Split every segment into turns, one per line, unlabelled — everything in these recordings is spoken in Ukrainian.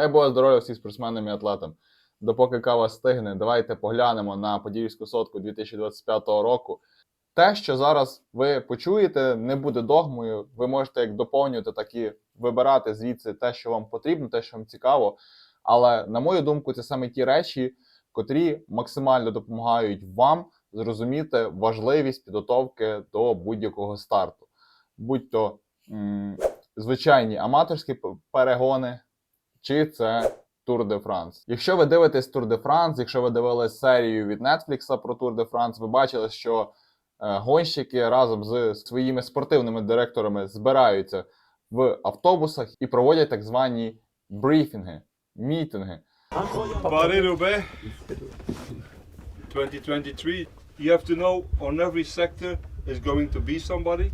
Дай Боже здоров'я всім спортсменам і атлетам. Допоки кава стигне, давайте поглянемо на Подільську сотку 2025 року. Те, що зараз ви почуєте, не буде догмою. Ви можете як доповнювати, так і вибирати звідси те, що вам потрібно, те, що вам цікаво. Але на мою думку, це саме ті речі, котрі максимально допомагають вам зрозуміти важливість підготовки до будь-якого старту, будь то м, звичайні аматорські перегони, чи це Тур де Франс. Якщо ви дивитесь Тур де Франс, якщо ви дивились серію від Netflix про Тур де Франс, ви бачили, що е, гонщики разом з своїми спортивними директорами збираються в автобусах і проводять так звані брифінги, мітинги.
Paris-Roubaix 2023. You have to know on every sector is going to be somebody.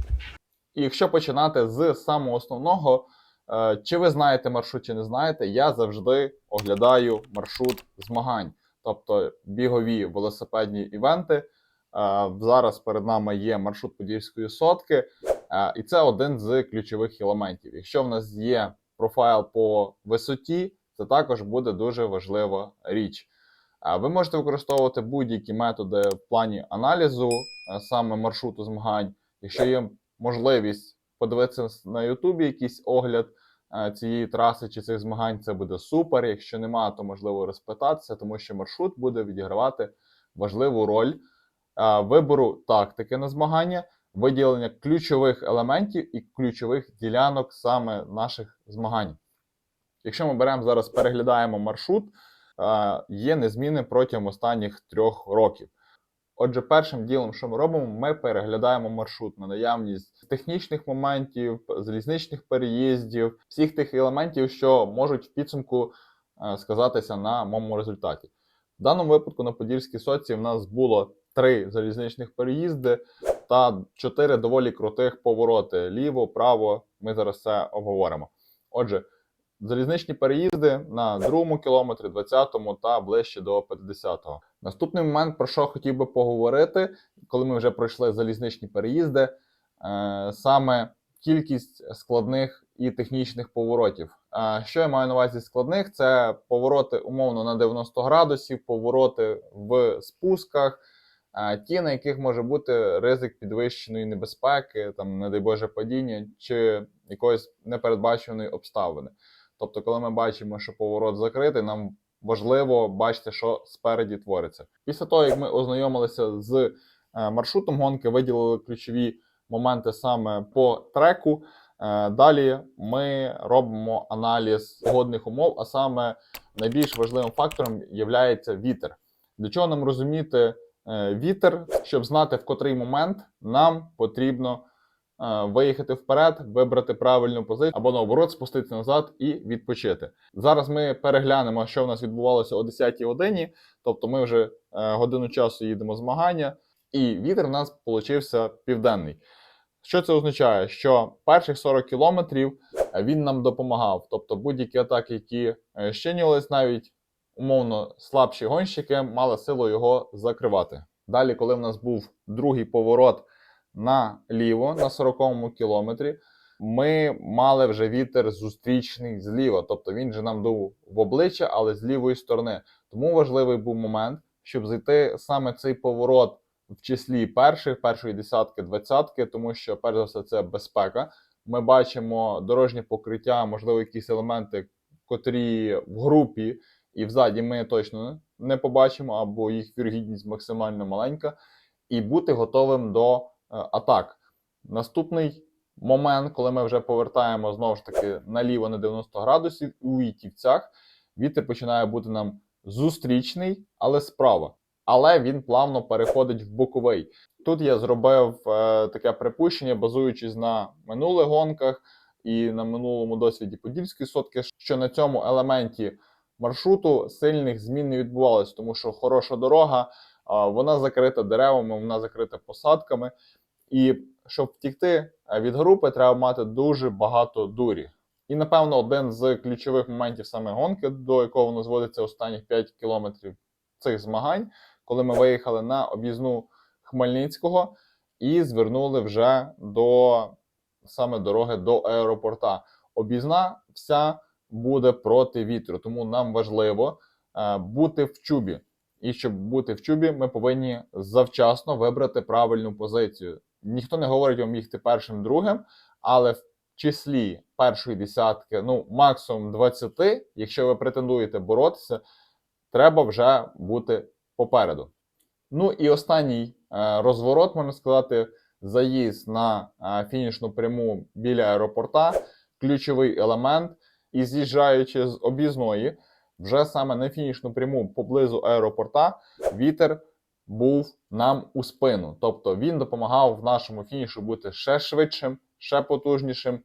І якщо починати з самого основного, чи ви знаєте маршрут, чи не знаєте, я завжди оглядаю маршрут змагань, тобто бігові велосипедні івенти. Е, Зараз перед нами є маршрут Подільської сотки, е, і це один з ключових елементів. Якщо в нас є профайл по висоті, це також буде дуже важлива річ. Е, Ви можете використовувати будь-які методи в плані аналізу е, саме маршруту змагань. Якщо є можливість подивитися на Ютубі якийсь огляд е, цієї траси чи цих змагань, це буде супер. Якщо нема, то можливо розпитатися, тому що маршрут буде відігравати важливу роль е, вибору тактики на змагання, виділення ключових елементів і ключових ділянок саме наших змагань. Якщо ми беремо зараз, переглядаємо маршрут, е, є незміни протягом останніх трьох років. Отже, першим ділом, що ми робимо, ми переглядаємо маршрут на наявність технічних моментів, залізничних переїздів, всіх тих елементів, що можуть в підсумку е, сказатися на моєму результаті. В даному випадку на Подільській соці в нас було три залізничних переїзди та чотири доволі крутих повороти ліво, право. Ми зараз це обговоримо. Отже, залізничні переїзди на другому кілометрі, 20-му та ближче до 50-го. Наступний момент, про що хотів би поговорити, коли ми вже пройшли залізничні переїзди, е, саме кількість складних і технічних поворотів. Е, що я маю на увазі складних? Це повороти умовно на 90 градусів, повороти в спусках, е, ті, на яких може бути ризик підвищеної небезпеки, там, не дай Боже, падіння чи якоїсь непередбаченої обставини. Тобто, коли ми бачимо, що поворот закритий, нам важливо бачити, що спереді твориться. Після того, як ми ознайомилися з е, маршрутом гонки, виділили ключові моменти саме по треку. е, Далі ми робимо аналіз погодних умов, а саме найбільш важливим фактором є вітер. Для чого нам розуміти е, вітер, щоб знати, в котрий момент нам потрібно виїхати вперед, вибрати правильну позицію або наоборот спуститися назад і відпочити. Зараз ми переглянемо, що в нас відбувалося о 10-й годині. Тобто, ми вже е, годину часу їдемо змагання, і вітер в нас получився південний. Що це означає? Що перших 40 кілометрів е, він нам допомагав. Тобто будь-які атаки, які е, щинювались, навіть умовно слабші гонщики, мали силу його закривати. Далі, коли в нас був другий поворот наліво на 40-му кілометрі, ми мали вже вітер зустрічний зліва. Тобто він же нам дув в обличчя, але з лівої сторони. Тому важливий був момент, щоб зайти саме цей поворот в числі перших, першої десятки, двадцятки, тому що перш за все це безпека. Ми бачимо дорожнє покриття, можливо, якісь елементи, котрі в групі і взаді ми точно не побачимо, або їх вірогідність максимально маленька, і бути готовим до атак. Наступний момент, коли ми вже повертаємо знову ж таки наліво на 90 градусів у Вітівцях, вітер починає бути нам зустрічний, але справа. Але він плавно переходить в боковий. Тут я зробив е, таке припущення, базуючись на минулих гонках і на минулому досвіді Подільської сотки, що на цьому елементі маршруту сильних змін не відбувалось, тому що хороша дорога, вона закрита деревами, вона закрита посадками. І щоб втікти е, від групи, треба мати дуже багато дурі. І, напевно, один з ключових моментів саме гонки, до якого воно зводиться останніх 5 кілометрів цих змагань, коли ми виїхали на об'їзну Хмельницького і звернули вже до саме дороги до аеропорта. Об'їзна вся буде проти вітру. Тому нам важливо е, бути в чубі. І щоб бути в чубі, ми повинні завчасно вибрати правильну позицію. Ніхто не говорить вам їхати першим, другим, але в числі першої десятки, ну максимум 20, якщо ви претендуєте боротися, треба вже бути попереду. Ну і останній е, розворот, можна сказати, заїзд на е, фінішну пряму біля аеропорта, ключовий елемент. І з'їжджаючи з об'їзної, вже саме на фінішну пряму поблизу аеропорта, вітер був нам у спину. Тобто він допомагав в нашому фінішу бути ще швидшим, ще потужнішим.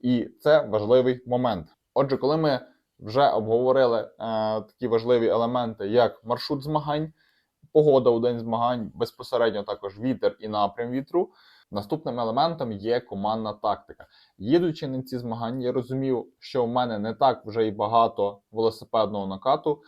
І це важливий момент. Отже, коли ми вже обговорили е, такі важливі елементи, як маршрут змагань, погода у день змагань, безпосередньо також вітер і напрям вітру. Наступним елементом є командна тактика. Їдучи на ці змагання, я розумів, що в мене не так вже і багато велосипедного накату,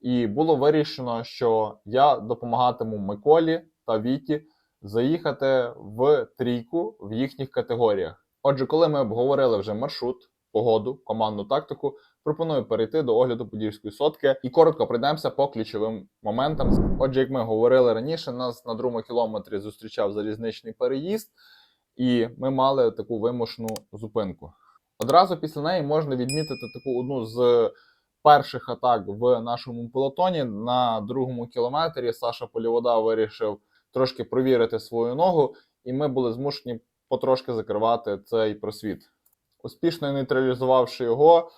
і було вирішено, що я допомагатиму Миколі та Віті заїхати в трійку в їхніх категоріях. Отже, коли ми обговорили вже маршрут, погоду, командну тактику, пропоную перейти до огляду подільської сотки і коротко пройдемося по ключовим моментам. Отже, як ми говорили раніше, нас на другому кілометрі зустрічав залізничний переїзд, і ми мали таку вимушену зупинку. Одразу після неї можна відмітити таку одну з перших атак в нашому пелотоні. На другому кілометрі Саша Полівода вирішив трошки провірити свою ногу, і ми були змушені потрошки закривати цей просвіт. Успішно нейтралізувавши його,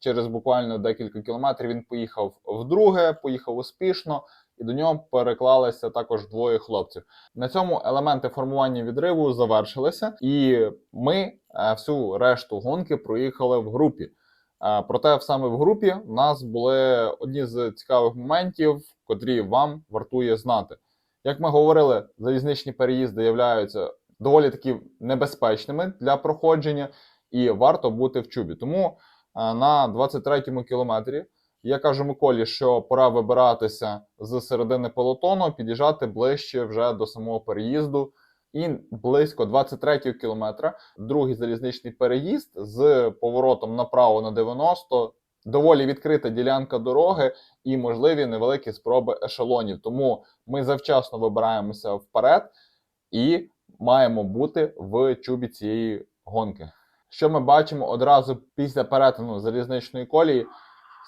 через буквально декілька кілометрів він поїхав вдруге, поїхав успішно, і до нього переклалися також двоє хлопців. На цьому елементи формування відриву завершилися, і ми е, всю решту гонки проїхали в групі. Е, Проте саме в групі в нас були одні з цікавих моментів, котрі вам вартує знати. Як ми говорили, залізничні переїзди являються доволі таки небезпечними для проходження, і варто бути в чубі. Тому на 23-му кілометрі я кажу Миколі, що пора вибиратися з середини пелотону, під'їжджати ближче вже до самого переїзду. І близько 23-го кілометра другий залізничний переїзд з поворотом направо на 90, доволі відкрита ділянка дороги і можливі невеликі спроби ешелонів. Тому ми завчасно вибираємося вперед і маємо бути в чубі цієї гонки. Що ми бачимо одразу після перетину залізничної колії?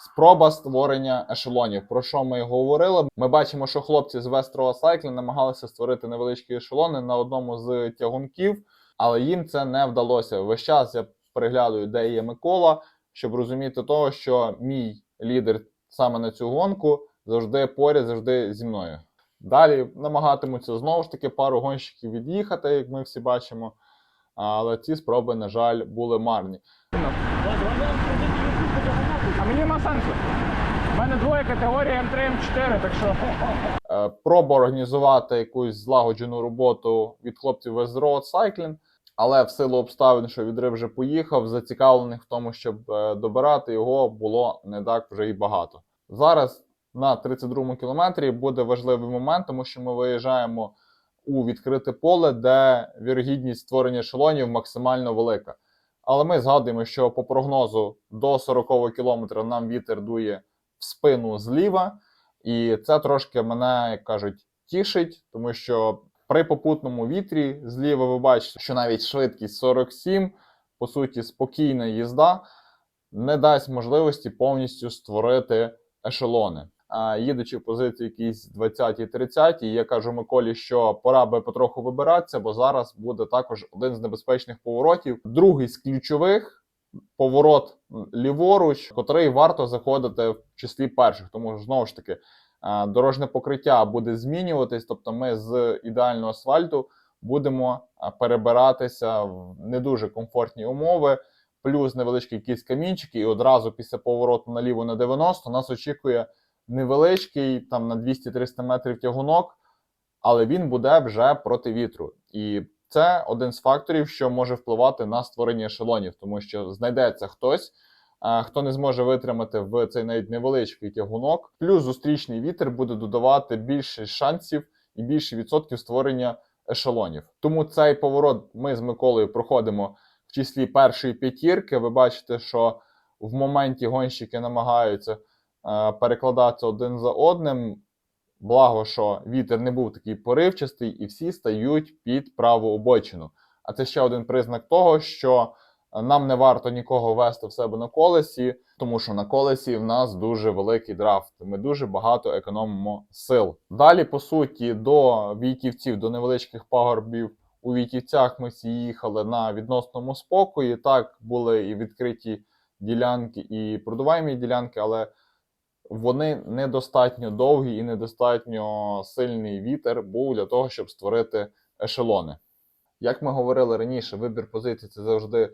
Спроба створення ешелонів. Про що ми говорили? Ми бачимо, що хлопці з Вестрова Cycling намагалися створити невеличкі ешелони на одному з тягунків, але їм це не вдалося. Весь час я переглядаю, де є Микола, щоб розуміти того, що мій лідер саме на цю гонку завжди поряд, завжди зі мною. Далі намагатимуться знову ж таки пару гонщиків від'їхати, як ми всі бачимо. Але ці спроби, на жаль, були марні.
А мені нема сенсу. У мене двоє категорії М3, М4, так що.
Е, проба організувати якусь злагоджену роботу від хлопців з Road Cycling, але в силу обставин, що відрив вже поїхав, зацікавлених в тому, щоб е, добирати його, було не так вже і багато. Зараз на 32-му кілометрі буде важливий момент, тому що ми виїжджаємо у відкрите поле, де вірогідність створення ешелонів максимально велика. Але ми згадуємо, що по прогнозу до 40-го кілометра нам вітер дує в спину зліва, і це трошки мене, як кажуть, тішить, тому що при попутному вітрі зліва ви бачите, що навіть швидкість 47, по суті, спокійна їзда не дасть можливості повністю створити ешелони. Їдучи в позиції якісь 20-30, я кажу Миколі, що пора би потроху вибиратися, бо зараз буде також один з небезпечних поворотів. Другий з ключових поворот ліворуч, котрий варто заходити в числі перших, тому знову ж таки дорожне покриття буде змінюватись, тобто ми з ідеального асфальту будемо перебиратися в не дуже комфортні умови. Плюс невеличкі якісь камінчики, і одразу після повороту наліво на 90 нас очікує невеличкий, там на 200-300 метрів тягунок, але він буде вже проти вітру. І це один з факторів, що може впливати на створення ешелонів, тому що знайдеться хтось, хто не зможе витримати в цей навіть невеличкий тягунок. Плюс зустрічний вітер буде додавати більше шансів і більше відсотків створення ешелонів. Тому цей поворот ми з Миколою проходимо в числі першої п'ятірки. Ви бачите, що в моменті гонщики намагаються е, перекладатися один за одним. Благо, що вітер не був такий поривчастий, і всі стають під праву обочину. А це ще один признак того, що е, нам не варто нікого вести в себе на колесі, тому що на колесі в нас дуже великий драфт. Ми дуже багато економимо сил. Далі, по суті, до Війтівців, до невеличких пагорбів у Війтівцях ми всі їхали на відносному спокої. Так, були і відкриті ділянки, і продуваємі ділянки, але вони недостатньо довгі і недостатньо сильний вітер був для того, щоб створити ешелони. Як ми говорили раніше, вибір позицій це завжди е,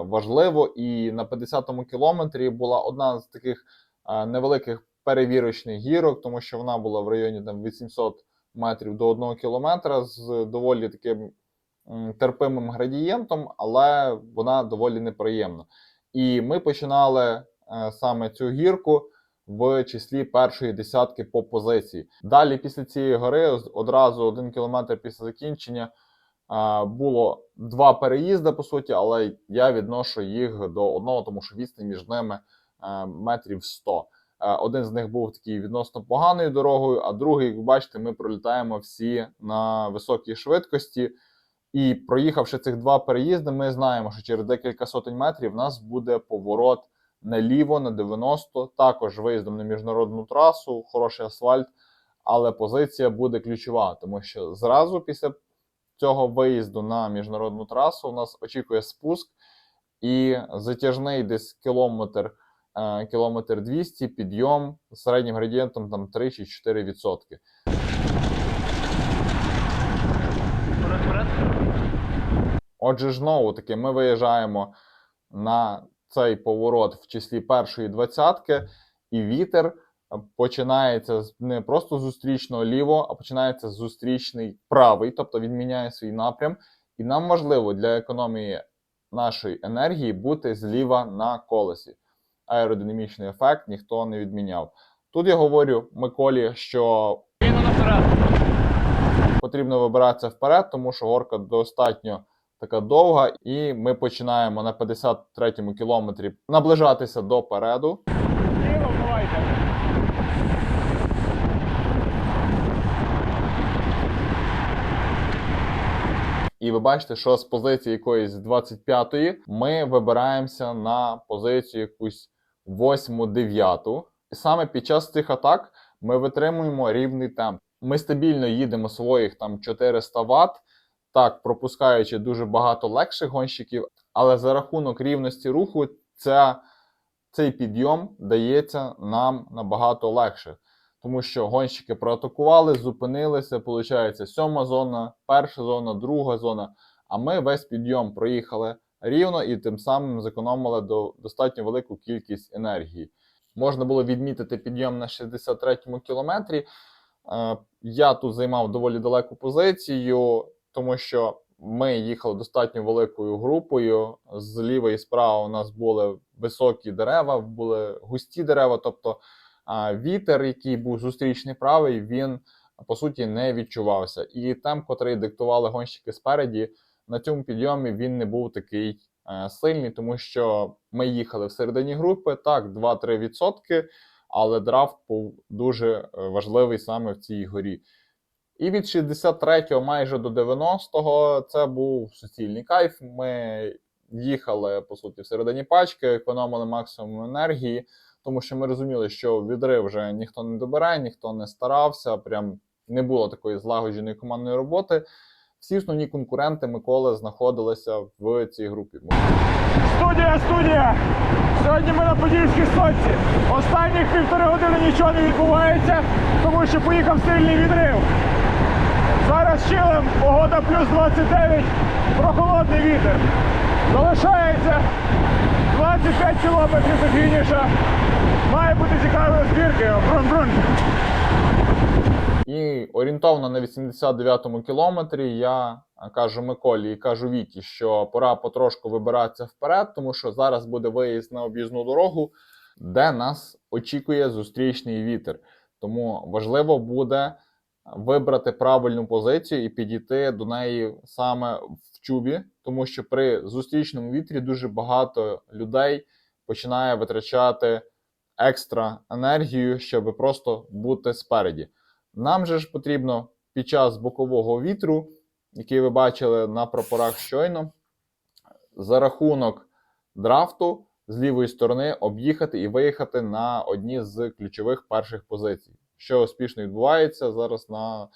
важливо. І на 50-му кілометрі була одна з таких е, невеликих перевірочних гірок, тому що вона була в районі там 800 метрів до 1 кілометра з доволі таким терпимим градієнтом, але вона доволі неприємна. І ми починали е, саме цю гірку в числі першої десятки по позиції. Далі, після цієї гори, одразу один кілометр після закінчення, було два переїзди, по суті, але я відношу їх до одного, тому що відстань між ними е, метрів 100. Е, Один з них був такий відносно поганою дорогою, а другий, як ви бачите, ми пролітаємо всі на високій швидкості. І проїхавши цих два переїзди, ми знаємо, що через декілька сотень метрів в нас буде поворот наліво на 90, також виїздом на міжнародну трасу, хороший асфальт, але позиція буде ключова, тому що зразу після цього виїзду на міжнародну трасу у нас очікує спуск і затяжний десь кілометр, е, кілометр 200, підйом з середнім градієнтом там 3 чи 4 відсотки. Отже, знову таки, ми виїжджаємо на цей поворот в числі першої двадцятки, і вітер починається не просто зустрічного ліво, а починається зустрічний правий, тобто він міняє свій напрям. І нам важливо для економії нашої енергії бути зліва на колесі. Аеродинамічний ефект ніхто не відміняв. Тут я говорю Миколі, що потрібно вибиратися вперед, тому що горка достатньо така довга, і ми починаємо на 53-му кілометрі наближатися до переду. І ви бачите, що з позиції якоїсь 25-ї ми вибираємося на позицію якусь 8-9. І саме під час цих атак ми витримуємо рівний темп. Ми стабільно їдемо своїх там 400 Вт, так пропускаючи дуже багато легших гонщиків, але за рахунок рівності руху ця, цей підйом дається нам набагато легше. Тому що гонщики проатакували, зупинилися, виходить, сьома зона, перша зона, друга зона. А ми весь підйом проїхали рівно і тим самим зекономили до, достатньо велику кількість енергії. Можна було відмітити підйом на 63-му кілометрі. Е, Я тут займав доволі далеку позицію, тому що ми їхали достатньо великою групою. Зліва і справа у нас були високі дерева, були густі дерева. Тобто вітер, який був зустрічний правий, він по суті не відчувався. І темп, котрий диктували гонщики спереді, на цьому підйомі він не був такий е, сильний, тому що ми їхали в середині групи, так, 2-3 відсотки, але драфт був дуже е, важливий саме в цій горі. І від 63-го майже до 90-го це був суцільний кайф. Ми їхали по суті всередині пачки, економили максимум енергії тому що ми розуміли, що відрив вже ніхто не добирає, ніхто не старався, прям не було такої злагодженої командної роботи. Всі основні конкуренти Миколи знаходилися в цій групі.
Студія, студія! Сьогодні ми на Подільській сотці. Останніх півтори години нічого не відбувається, тому що поїхав сильний відрив. Зараз чилим, погода плюс 29, прохолодний вітер. Залишається 25 кілометрів до фініша. Має бути цікавою збіркою. Брун-брун.
І орієнтовно на 89-му кілометрі я кажу Миколі і кажу Віті, що пора потрошку вибиратися вперед, тому що зараз буде виїзд на об'їзну дорогу, де нас очікує зустрічний вітер. Тому важливо буде вибрати правильну позицію і підійти до неї саме в чубі, тому що при зустрічному вітрі дуже багато людей починає витрачати екстра енергію, щоб просто бути спереді. Нам же ж потрібно під час бокового вітру, який ви бачили на прапорах щойно, за рахунок драфту з лівої сторони об'їхати і виїхати на одні з ключових перших позицій, що успішно відбувається зараз на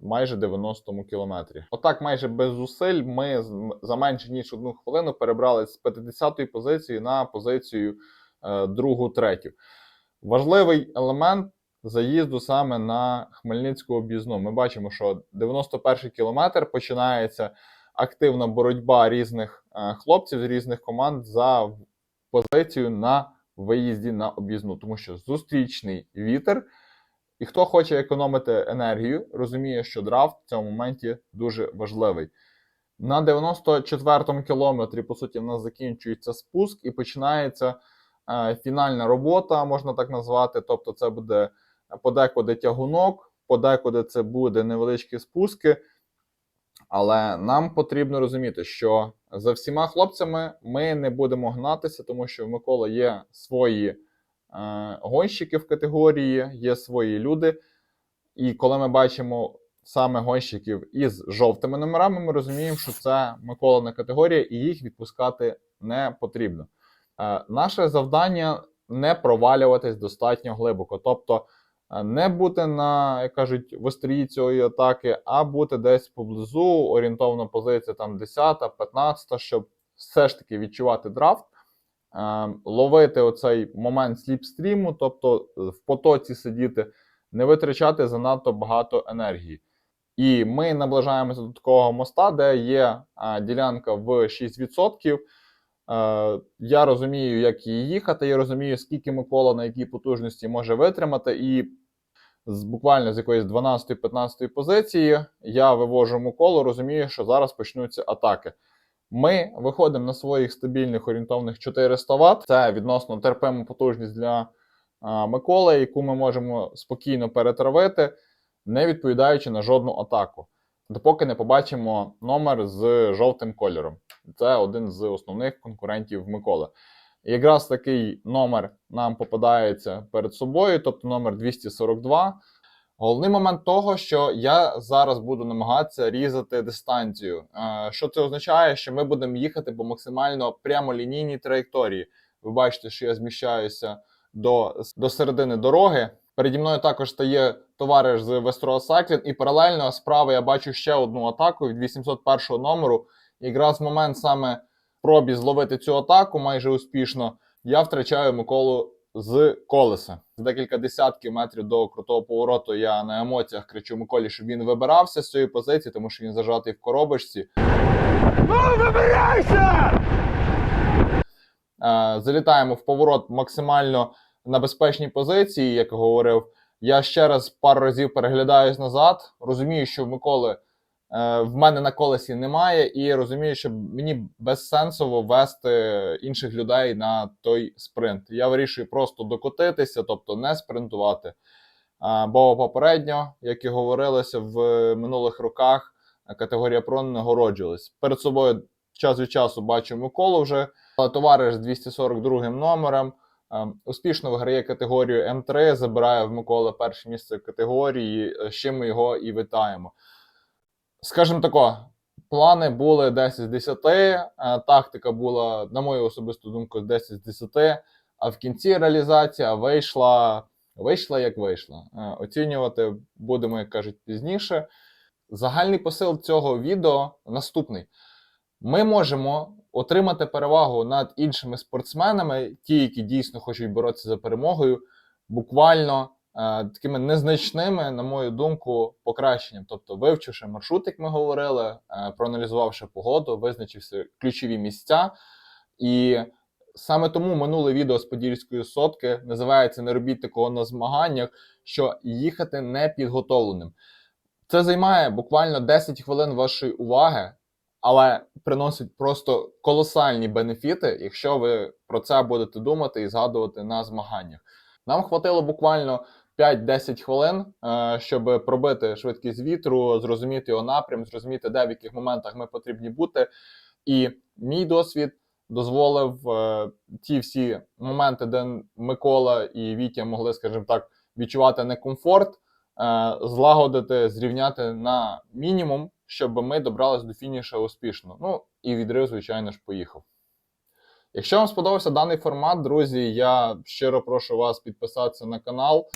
майже 90-му кілометрі. Отак, майже без зусиль, ми за менше ніж одну хвилину перебрали з 50-ї позиції на позицію е, другу, третю. Важливий елемент заїзду саме на Хмельницьку об'їзну. Ми бачимо, що 91-й кілометр починається активна боротьба різних е, хлопців з різних команд за позицію на виїзді на об'їзну, тому що зустрічний вітер. І хто хоче економити енергію, розуміє, що драфт в цьому моменті дуже важливий. На 94-му кілометрі, по суті, в нас закінчується спуск і починається е, фінальна робота, можна так назвати. Тобто, це буде подекуди тягунок, подекуди це буде невеличкі спуски. Але нам потрібно розуміти, що за всіма хлопцями ми не будемо гнатися, тому що в Миколи є свої гонщики в категорії, є свої люди. І коли ми бачимо саме гонщиків із жовтими номерами, ми розуміємо, що це Миколина категорія, і їх відпускати не потрібно. Е, наше завдання не провалюватись достатньо глибоко. Тобто е, не бути на, як кажуть, в острії цієї атаки, а бути десь поблизу, орієнтовна позиція там 10, 15, щоб все ж таки відчувати драфт, е, ловити оцей момент сліпстріму, тобто е, в потоці сидіти, не витрачати занадто багато енергії. І ми наближаємося до такого моста, де є е, ділянка в 6%. Е, я розумію, як її їхати, я розумію, скільки Микола на якій потужності може витримати, і з буквально з якоїсь 12-15 позиції я вивожу Миколу, розумію, що зараз почнуться атаки. Ми виходимо на своїх стабільних орієнтовних 400 Вт. Це відносно терпима потужність для а, Миколи, яку ми можемо спокійно перетравити, не відповідаючи на жодну атаку, допоки не побачимо номер з жовтим кольором. Це один з основних конкурентів Миколи. Якраз такий номер нам попадається перед собою, тобто номер 242. Головний момент того, що я зараз буду намагатися різати дистанцію. Е, Що це означає? Що ми будемо їхати по максимально прямолінійній траєкторії. Ви бачите, що я зміщаюся до, до середини дороги. Переді мною також стає товариш з Вестрова Cycling, і паралельно справа я бачу ще одну атаку від 801 номеру. Якраз в момент саме пробі зловити цю атаку майже успішно, я втрачаю Миколу з колеса. За декілька десятків метрів до крутого повороту я на емоціях кричу Миколі, щоб він вибирався з цієї позиції, тому що він зажатий в коробочці.
Ну, вибирайся!
Е, залітаємо в поворот максимально на безпечній позиції, як говорив. Я ще раз пару разів переглядаюсь назад, розумію, що в Миколи в мене на колесі немає, і розумію, що мені безсенсово вести інших людей на той спринт. Я вирішую просто докотитися, тобто не спринтувати. Е, бо попередньо, як і говорилося в минулих роках, е, категорія Про не нагороджувалась. Перед собою час від часу бачу Миколу вже. Але товариш з 242 номером успішно виграє категорію М3, забирає в Миколи перше місце категорії, е, з чим ми його і вітаємо. Скажімо тако, плани були 10 з 10, е, тактика була, на мою особисту думку, 10 з 10, а в кінці реалізація вийшла, вийшла як вийшла. Е, Оцінювати будемо, як кажуть, пізніше. Загальний посил цього відео наступний. Ми можемо отримати перевагу над іншими спортсменами, ті, які дійсно хочуть боротися за перемогою, буквально такими незначними, на мою думку, покращенням. Тобто, вивчивши маршрут, як ми говорили, е, проаналізувавши погоду, визначивши ключові місця. І саме тому минуле відео з Подільської сотки називається Не робіть такого на змаганнях, що їхати непідготовленим. Це займає буквально 10 хвилин вашої уваги, але приносить просто колосальні бенефіти, якщо ви про це будете думати і згадувати на змаганнях. Нам хватило буквально 5-10 хвилин, е, щоб пробити швидкість вітру, зрозуміти його напрям, зрозуміти, де в яких моментах ми потрібні бути. І мій досвід дозволив е, ті всі моменти, де Микола і Вітя могли, скажімо так, відчувати некомфорт, е, злагодити, зрівняти на мінімум, щоб ми добрались до фінішу успішно. Ну і відрив, звичайно ж, поїхав. Якщо вам сподобався даний формат, друзі, я щиро прошу вас підписатися на канал,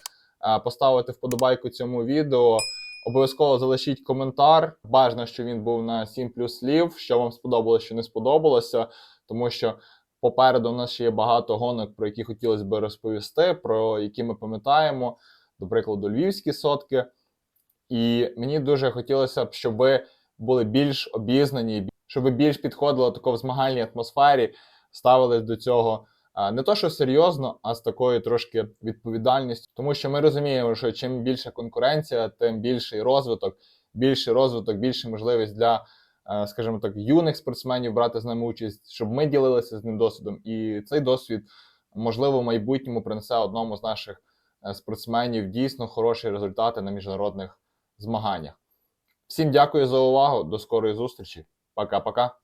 е, поставити вподобайку цьому відео. Обов'язково залишіть коментар. Бажано, що він був на 7 плюс слів, що вам сподобалося, що не сподобалося, тому що попереду у нас ще є багато гонок, про які хотілося б розповісти, про які ми пам'ятаємо, до прикладу, львівські сотки. І мені дуже хотілося б, щоб ви були більш обізнані, щоб ви більш підходили тако в змагальній атмосфері, ставились до цього не то, що серйозно, а з такою трошки відповідальністю. Тому що ми розуміємо, що чим більша конкуренція, тим більший розвиток, більший розвиток, більша можливість для, е, скажімо так, юних спортсменів брати з нами участь, щоб ми ділилися з ним досвідом. І цей досвід, можливо, в майбутньому принесе одному з наших е, спортсменів дійсно хороші результати на міжнародних змаганнях. Всім дякую за увагу. До скорої зустрічі. Пока-пока.